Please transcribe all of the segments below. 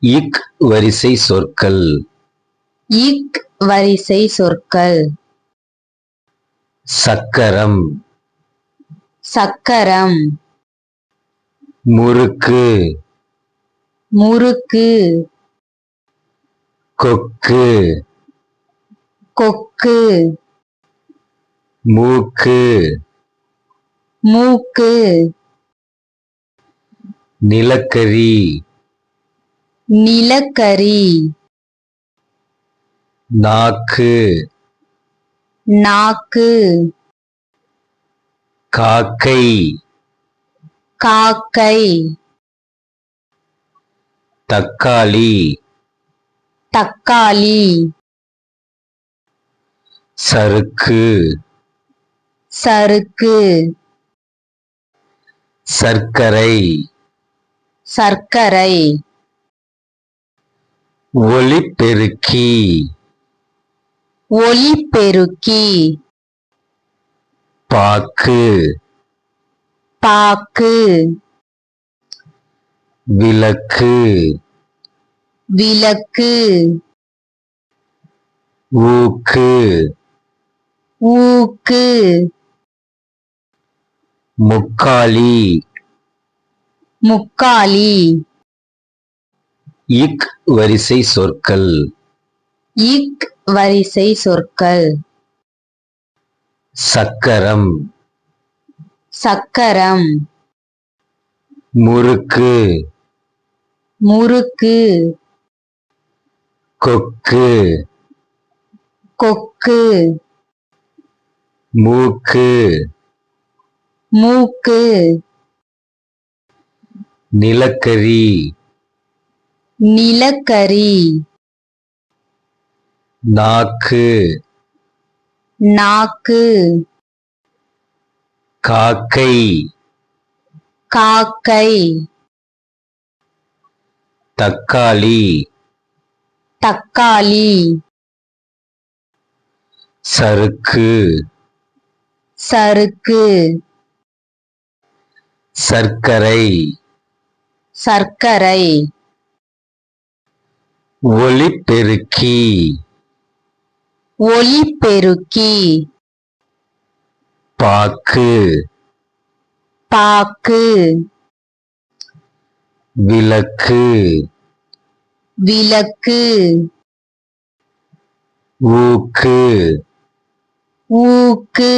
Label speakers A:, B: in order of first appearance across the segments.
A: இக் வரிசை சொற்கள்.
B: இக் வரிசை சொற்கள்.
A: சக்கரம்.
B: சக்கரம்.
A: முறுக்கு.
B: முறுக்கு.
A: கொக்கு.
B: கொக்கு.
A: மூக்கு.
B: மூக்கு.
A: நிலக்கரி.
B: நிலக்கரி.
A: நாக்கு.
B: நாக்கு.
A: காக்கை.
B: காக்கை.
A: தக்காளி.
B: தக்காளி.
A: சறுக்கு.
B: சறுக்கு.
A: சர்க்கரை.
B: சர்க்கரை.
A: ஒலிபெருக்கி
B: ஒலிபெருக்கி
A: பாக்கு.
B: பாக்கு.
A: விளக்கு.
B: விளக்கு.
A: ஊக்கு.
B: ஊக்கு.
A: முக்காலி.
B: முக்காலி.
A: இக் வரிசை சொற்கள்.
B: இக் வரிசை சொற்கள்.
A: சக்கரம்.
B: சக்கரம்.
A: முறுக்கு.
B: முறுக்கு.
A: கொக்கு.
B: கொக்கு.
A: மூக்கு.
B: மூக்கு.
A: நிலக்கரி.
B: நிலக்கரி.
A: நாக்கு.
B: நாக்கு.
A: காக்கை.
B: காக்கை.
A: தக்காளி.
B: தக்காளி.
A: சறுக்கு.
B: சறுக்கு.
A: சர்க்கரை.
B: சர்க்கரை.
A: ஒலிபெருக்கி
B: ஒலிபெருக்கி
A: பாக்கு.
B: பாக்கு.
A: விளக்கு.
B: விளக்கு.
A: ஊக்கு.
B: ஊக்கு.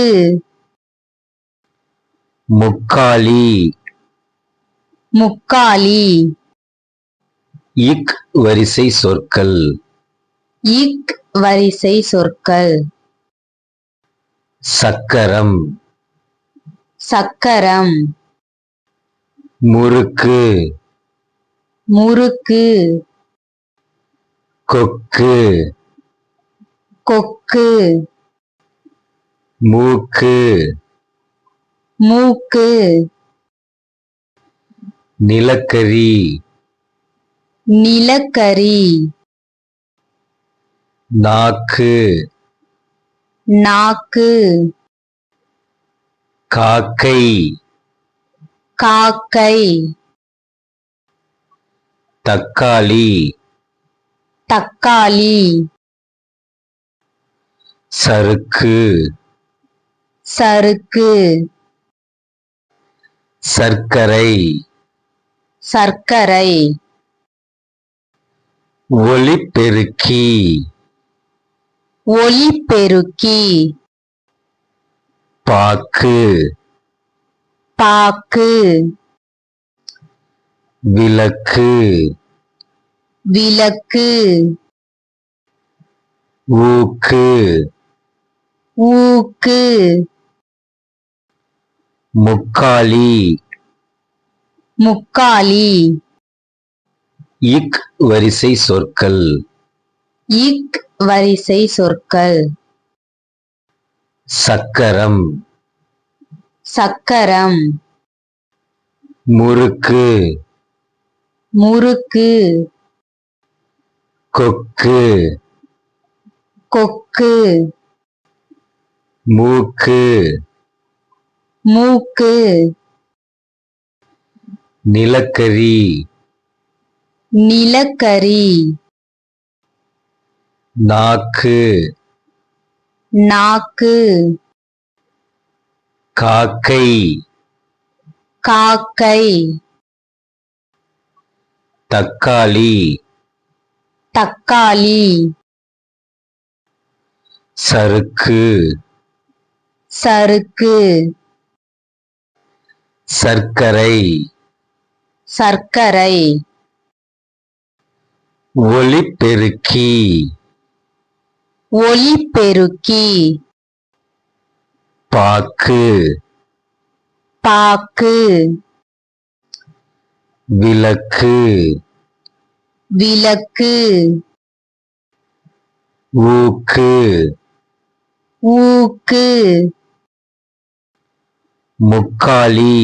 A: முக்காலி.
B: முக்காலி.
A: இக் வரிசை சொற்கள்.
B: இக் வரிசை சொற்கள்.
A: சக்கரம்.
B: சக்கரம்.
A: முறுக்கு.
B: முறுக்கு.
A: கொக்கு.
B: கொக்கு.
A: மூக்கு.
B: மூக்கு.
A: நிலக்கரி.
B: நிலக்கரி.
A: நாக்கு.
B: நாக்கு.
A: காக்கை.
B: காக்கை.
A: தக்காளி.
B: தக்காளி.
A: சறுக்கு.
B: சறுக்கு.
A: சர்க்கரை.
B: சர்க்கரை.
A: ஒலிபெருக்கி
B: ஒலிபெருக்கி
A: பாக்கு.
B: பாக்கு.
A: விளக்கு.
B: விளக்கு.
A: ஊக்கு.
B: ஊக்கு.
A: முக்காலி.
B: முக்காலி.
A: இக் வரிசை சொற்கள்.
B: இக் வரிசை சொற்கள்.
A: சக்கரம்.
B: சக்கரம்.
A: முறுக்கு.
B: முறுக்கு.
A: கொக்கு.
B: கொக்கு.
A: மூக்கு.
B: மூக்கு.
A: நிலக்கரி.
B: நிலக்கரி.
A: நாக்கு.
B: நாக்கு.
A: காக்கை.
B: காக்கை.
A: தக்காளி.
B: தக்காளி.
A: சறுக்கு.
B: சறுக்கு.
A: சர்க்கரை.
B: சர்க்கரை.
A: ஒலிபெருக்கி
B: ஒலிபெருக்கி
A: பாக்கு.
B: பாக்கு.
A: விளக்கு.
B: விளக்கு.
A: ஊக்கு.
B: ஊக்கு.
A: முக்காலி.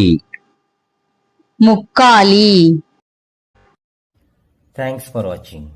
B: ముక్కాలి
C: థ్యాంక్స్ ఫర్ వాచింగ్